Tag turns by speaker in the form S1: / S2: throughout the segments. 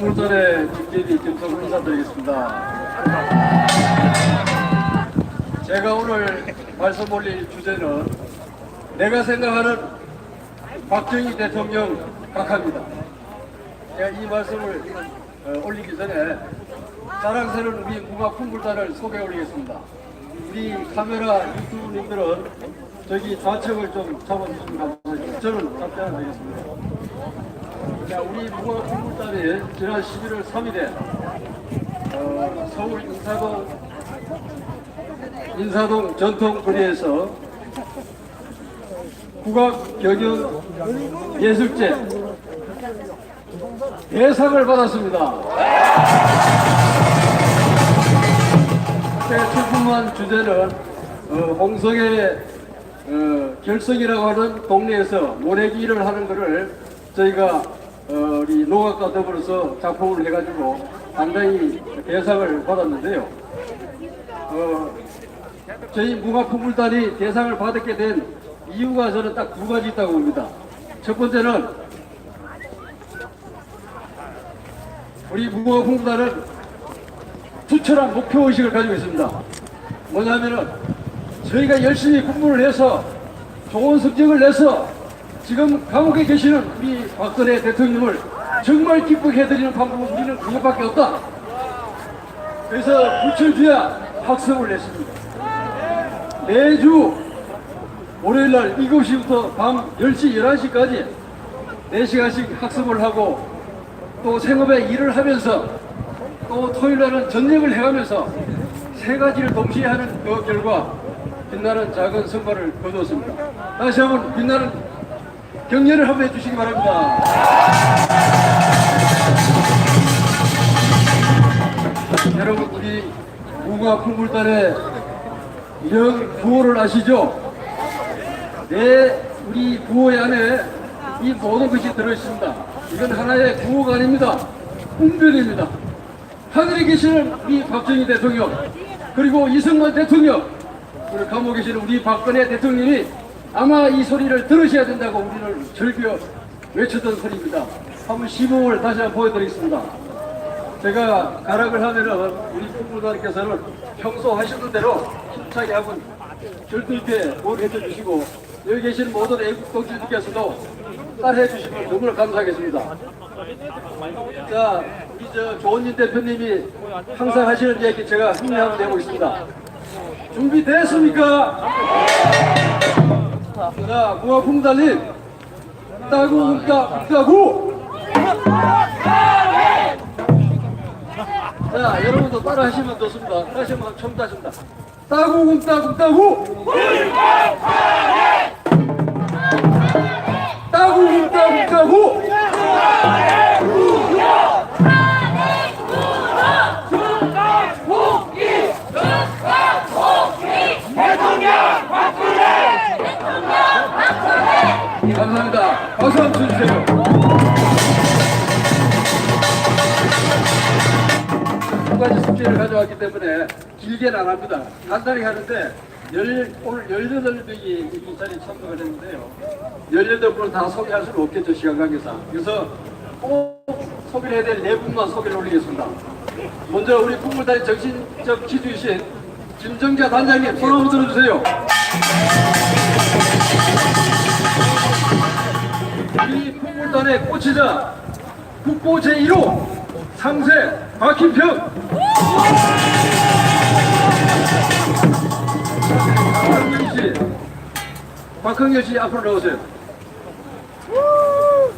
S1: 국물단의 김재리 김성훈 인사드리겠습니다. 제가 오늘 말씀 올릴 주제는 내가 생각하는 박정희 대통령 각하입니다. 제가 이 말씀을 어, 올리기 전에 자랑스러운 우리 문화 풍물단을 소개해 올리겠습니다. 우리 카메라 유튜브님들은 저기 좌측을 좀 잡아주시면 감사하겠습니다. 저는 답변을 드리겠습니다. 자, 우리 문화 풍물단이 지난 11월 3일에 어, 서울 인사동 인사동 전통거리에서 국악 경연 예술제 대상을 받았습니다. 그때 출품한 주제는 어, 홍성의 어, 결성이라고 하는 동네에서 모래기를 하는 것을 저희가 어, 우리 농악과 더불어서 작품을 해가지고 상당히 대상을 받았는데요. 어, 저희 문화풍물단이 대상을 받게 된 이유가 저는 딱 두 가지 있다고 봅니다. 첫 번째는 우리 문화풍물단은 투철한 목표의식을 가지고 있습니다. 뭐냐면은 저희가 열심히 공부를 해서 좋은 성적을 내서 지금 감옥에 계시는 우리 박근혜 대통령을 정말 기쁘게 해드리는 방법은 우리는 그것밖에 없다. 그래서 불철주야 학습을 냈습니다. 매주 월요일날 7시부터 밤 10시, 11시까지 4시간씩 학습을 하고 또 생업에 일을 하면서 또 토요일 날은 전쟁을 해가면서 세 가지를 동시에 하는 그 결과 빛나는 작은 성과를 거두었습니다. 다시 한번 빛나는 격려를 한번 해주시기 바랍니다. 여러분 우리 무궁화 풍물단의 명 구호를 아시죠? 내 우리 구호 안에 이 모든 것이 들어있습니다. 이건 하나의 구호가 아닙니다. 운변입니다. 하늘에 계시는 우리 박정희 대통령 그리고 이승만 대통령 그리고 감옥에 계시는 우리 박근혜 대통령이 아마 이 소리를 들으셔야 된다고 우리를 즐겨 외쳤던 소리입니다. 한번 시범을 다시 한번 보여드리겠습니다. 제가 가락을 하면은 우리 국무단께서는 평소 하시던 대로 힘차게 한번 절도 있게 뭘 해줘 주시고 여기 계신 모든 애국 동지들께서도 따라해 주시면 너무나 감사하겠습니다. 자, 우리 저 조원진 대표님이 항상 하시는 얘기 제가 흉내 한번 내보겠습니다. 준비됐습니까? 자, 무화풍달님 따구 웅따 따구 자, 여러분도 따라 하시면 좋습니다. 다시 한번 처음 다십니다. 따구 웅따 웅따구 따구 웅따 웅따구 가지 숙제를 가져왔기 때문에 길게는 안 합니다. 간단히 하는데 열, 오늘 18명이 이 자리에 참석을 했는데요. 18분을 다 소개할 수는 없겠죠, 시간 관계상. 그래서 꼭 소개를 해야 될네 분만 소개를 올리겠습니다. 먼저 우리 국물단의 정신적 기주이신 김정자 단장님 손 한번 들어주세요. 우리 풍물단의 꽃이자 국보 제1호 상세 박힌평 박흥렬 씨 앞으로 나오세요.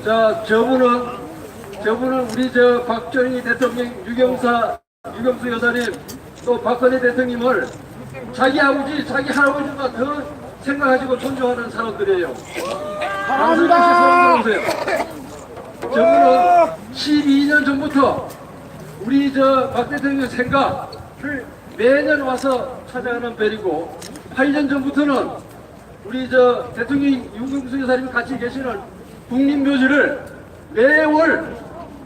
S1: 자 저분은 저분은 우리 저 박정희 대통령 유경사 유경수 여사님 또 박근혜 대통령을 자기 아버지 자기 할아버지보다 더 생각하시고 존중하는 사람들이에요. 감사합니다. 저분은 12년 전부터 우리 저 박 대통령 생각을 매년 와서 찾아가는 별이고 8년 전부터는 우리 저 대통령 유경수 여사님 같이 계시는 국립묘지를 매월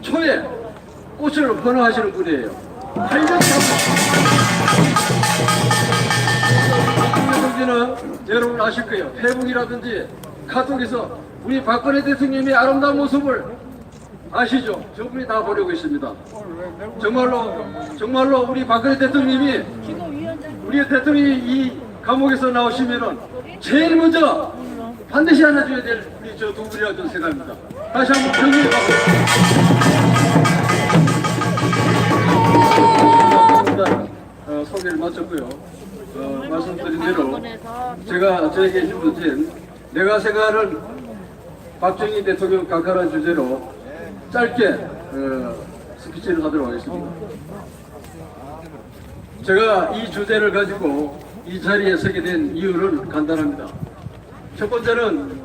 S1: 초에 꽃을 번호하시는 분이에요. 8년 전부터 보시면은 여러분 아실 거예요. 페북이라든지 카톡에서 우리 박근혜 대통령의 아름다운 모습을 아시죠? 저분이 다 보려고 있습니다. 정말로 정말로 우리 박근혜 대통령이 우리 대통령이 이 감옥에서 나오시면은 제일 먼저 반드시 안아줘야 될 우리 저 두 분이라고 저는 생각합니다. 다시 한번 정리해 일단 어, 소개를 마쳤고요. 어, 말씀드린 대로 제가 저에게 주어진 내가 생각하는 박정희 대통령 각하라는 주제로 짧게 어, 스피치를 하도록 하겠습니다. 제가 이 주제를 가지고 이 자리에 서게 된 이유는 간단합니다. 첫 번째는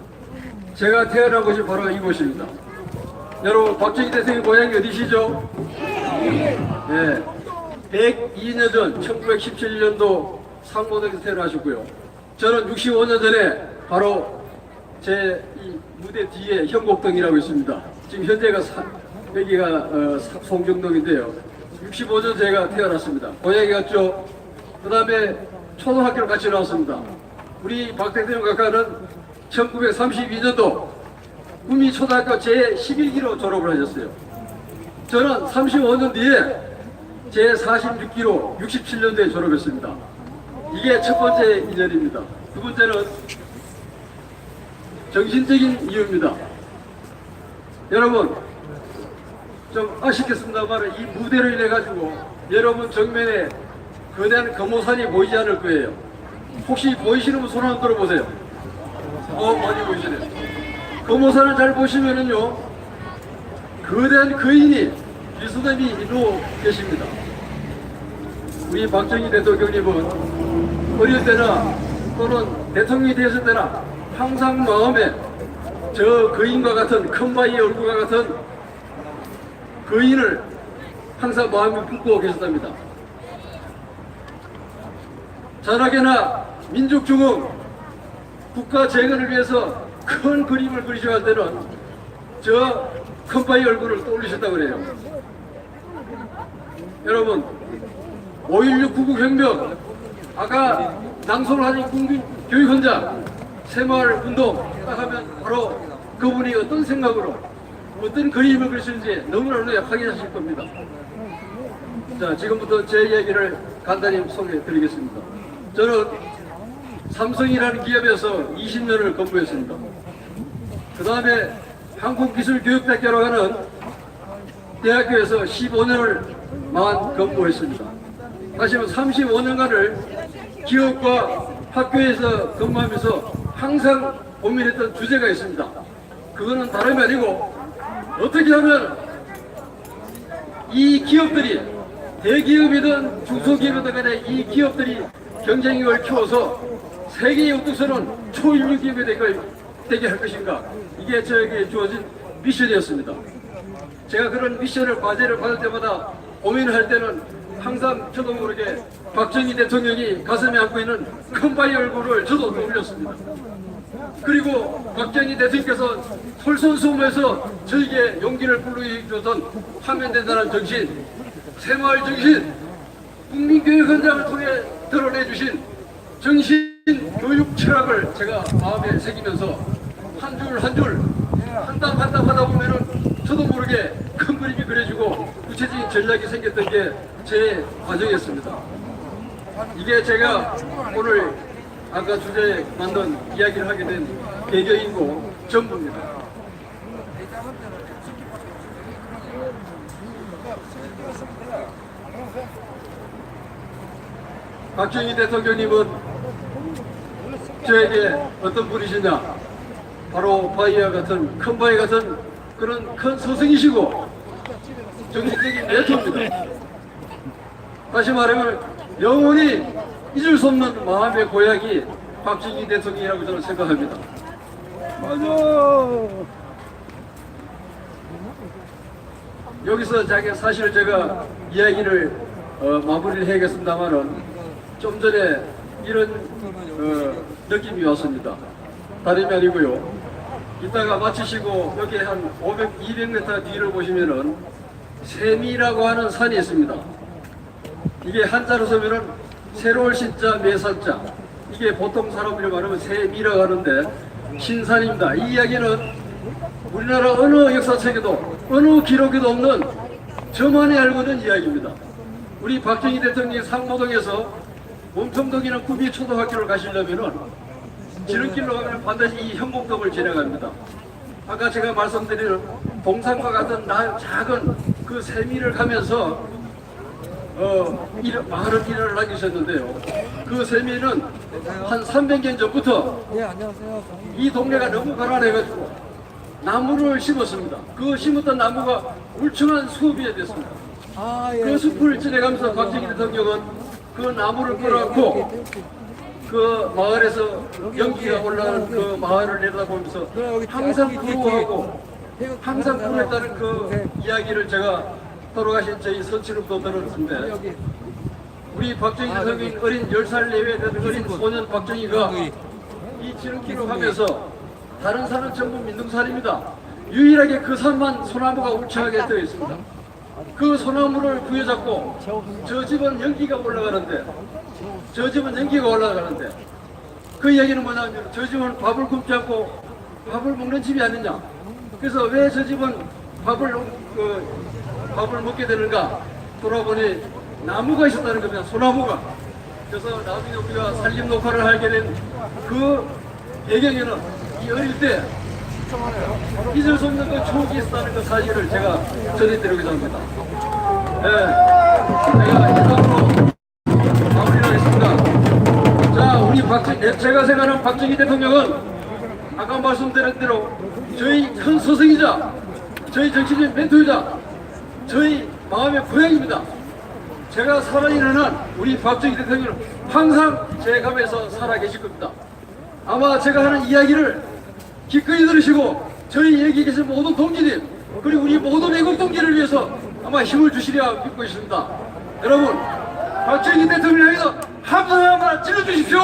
S1: 제가 태어난 곳이 바로 이곳입니다. 여러분 박정희 대통령 고향이 어디시죠? 예. 102년 전 1917년도 상고동에서 태어나셨고요. 저는 65년 전에 바로 제이 무대 뒤에 현곡동이라고 있습니다. 지금 현재가 사, 여기가 어, 사- 송정동인데요. 65년 제가 태어났습니다. 고향에 갔죠. 그 다음에 초등학교를 같이 나왔습니다. 우리 박 대통령 각하는 1932년도 구미 초등학교 제11기로 졸업을 하셨어요. 저는 35년 뒤에 제 46기로 67년도에 졸업했습니다. 이게 첫 번째 인연입니다. 두 번째는 정신적인 이유입니다. 여러분, 좀 아쉽겠습니다만 이 무대로 인해 가지고 여러분 정면에 거대한 금호산이 보이지 않을 거예요. 혹시 보이시는 분 손 한번 들어보세요. 어, 많이 보이시네요. 금호산을 잘 보시면은요, 거대한 거인이 비수덤이 이루어 계십니다. 우리 박정희 대통령님은 어릴 때나 또는 대통령이 되었을 때나 항상 마음에 저 거인과 같은 큰 바위의 얼굴과 같은 거인을 항상 마음에 품고 계셨답니다. 자나게나 민족 중흥 국가 재건을 위해서 큰 그림을 그리셔야 할 때는 저 큰 바위 얼굴을 떠올리셨다고 그래요. 여러분, 5.16 구국혁명, 아까 낭송을 하는 국민 교육헌장, 새마을운동 딱 하면 바로 그분이 어떤 생각으로 어떤 그림을 그리시는지 너무나 확인하실 겁니다. 자, 지금부터 제 얘기를 간단히 소개해 드리겠습니다. 저는 삼성이라는 기업에서 20년을 근무했습니다. 그 다음에 한국기술교육대학교로 하는 대학교에서 15년을 만 근무했습니다. 다시 말해 35년간을 기업과 학교에서 근무하면서 항상 고민했던 주제가 있습니다. 그거는 다름이 아니고 어떻게 하면 이 기업들이 대기업이든 중소기업이든 간에 이 기업들이 경쟁력을 키워서 세계 역도서는 초인류 기업이 되게, 할 것인가 이게 저에게 주어진 미션이었습니다. 제가 그런 미션을 과제를 받을 때마다 고민을 할 때는 항상 저도 모르게 박정희 대통령이 가슴에 안고 있는 큰 바위 얼굴을 저도 떠올렸습니다. 그리고 박정희 대통령께서 솔선수범해서 저에게 용기를 불러주던 하면 된다는 정신, 새마을 정신, 국민교육 현장을 통해 드러내주신 정신 교육 철학을 제가 마음에 새기면서 한 줄 한 줄, 한 땀 한 땀 하다 보면은 저도 모르게 큰 그림이 그려지고 구체적인 전략이 생겼던 게 제 과정이었습니다. 이게 제가 오늘 아까 주제에 만든 이야기를 하게 된 배경이고 전부입니다. 박정희 대통령님은 저에게 어떤 분이시냐? 바로 바위와 같은 큰 바위 같은 그런 큰 스승이시고 정신적인 메토입니다. 다시 말하면 영원히 잊을 수 없는 마음의 고향이 박정희 대통령이라고 저는 생각합니다.
S2: 맞아.
S1: 여기서 자기 사실 제가 이야기를 어, 마무리를 해야겠습니다만은 좀 전에 이런 어, 느낌이 왔습니다. 다름이 아니고요. 이따가 마치시고 여기 한 500, 200m 뒤를 보시면은 세미라고 하는 산이 있습니다. 이게 한자로 쓰면은 새로울 신자 매산자 이게 보통 사람들이 말하면 세미라고 하는데 신산입니다. 이 이야기는 우리나라 어느 역사책에도 어느 기록에도 없는 저만이 알고 있는 이야기입니다. 우리 박정희 대통령이 상모동에서 몸통동이나 구미 초등학교를 가시려면은 지름길로 가면 반드시 이 현목동을 지나갑니다. 아까 제가 말씀드린 동산과 같은 나 작은 그 세미를 가면서 어, 일, 마을을 일을 하셨는데요. 그 세미는 한 300년 전부터
S2: 네, 안녕하세요.
S1: 이 동네가 너무 가난해가지고 나무를 심었습니다. 그 심었던 나무가 울창한 숲이 됐습니다.
S2: 아, 예.
S1: 그 숲을 지내가면서 박정희 대통령은 그 나무를 끌어안고 그 마을에서 연기가 올라가는 그 마을을 내다보면서 항상 부러워하고 항상 부러했다는 그 이야기를 제가 돌아가신 저희 선치로부터 들었는데 우리 박정희 대통령이 어린 10살 내외 되는 어린 소년 박정희가 이 지름길로 가면서 다른 산은 전부 민둥산입니다. 유일하게 그 산만 소나무가 울창하게 되어 있습니다. 그 소나무를 부여잡고 저 집은 연기가 올라가는데 저 집은 연기가 올라가는데 그 이야기는 뭐냐면 저 집은 밥을 굶지 않고 밥을 먹는 집이 아니냐. 그래서 왜 저 집은 밥을 그 밥을 먹게 되는가 돌아보니 나무가 있었다는 겁니다. 소나무가. 그래서 나중에 우리가 산림 녹화를 하게 된 그 배경에는 이 어릴 때 잊을 수 없는 그 추억이 있었다는 그 사실을 제가 전해드리고자 합니다. 네, 제가 이상으로 마무리를 하겠습니다. 자, 우리 박정, 예, 제가 생각하는 박정희 대통령은 아까 말씀드린 대로 저희 현 스승이자 저희 정치적인 멘토이자 저희 마음의 고향입니다. 제가 살아있는 한 우리 박정희 대통령은 항상 제 감에서 살아계실 겁니다. 아마 제가 하는 이야기를 기꺼이 들으시고 저희 여기 계신 모든 동지들 그리고 우리 모든 애국 동지를 위해서 아마 힘을 주시리라 믿고 있습니다. 여러분 박정희 대통령을 향해서 함성 한번 질러주십시오.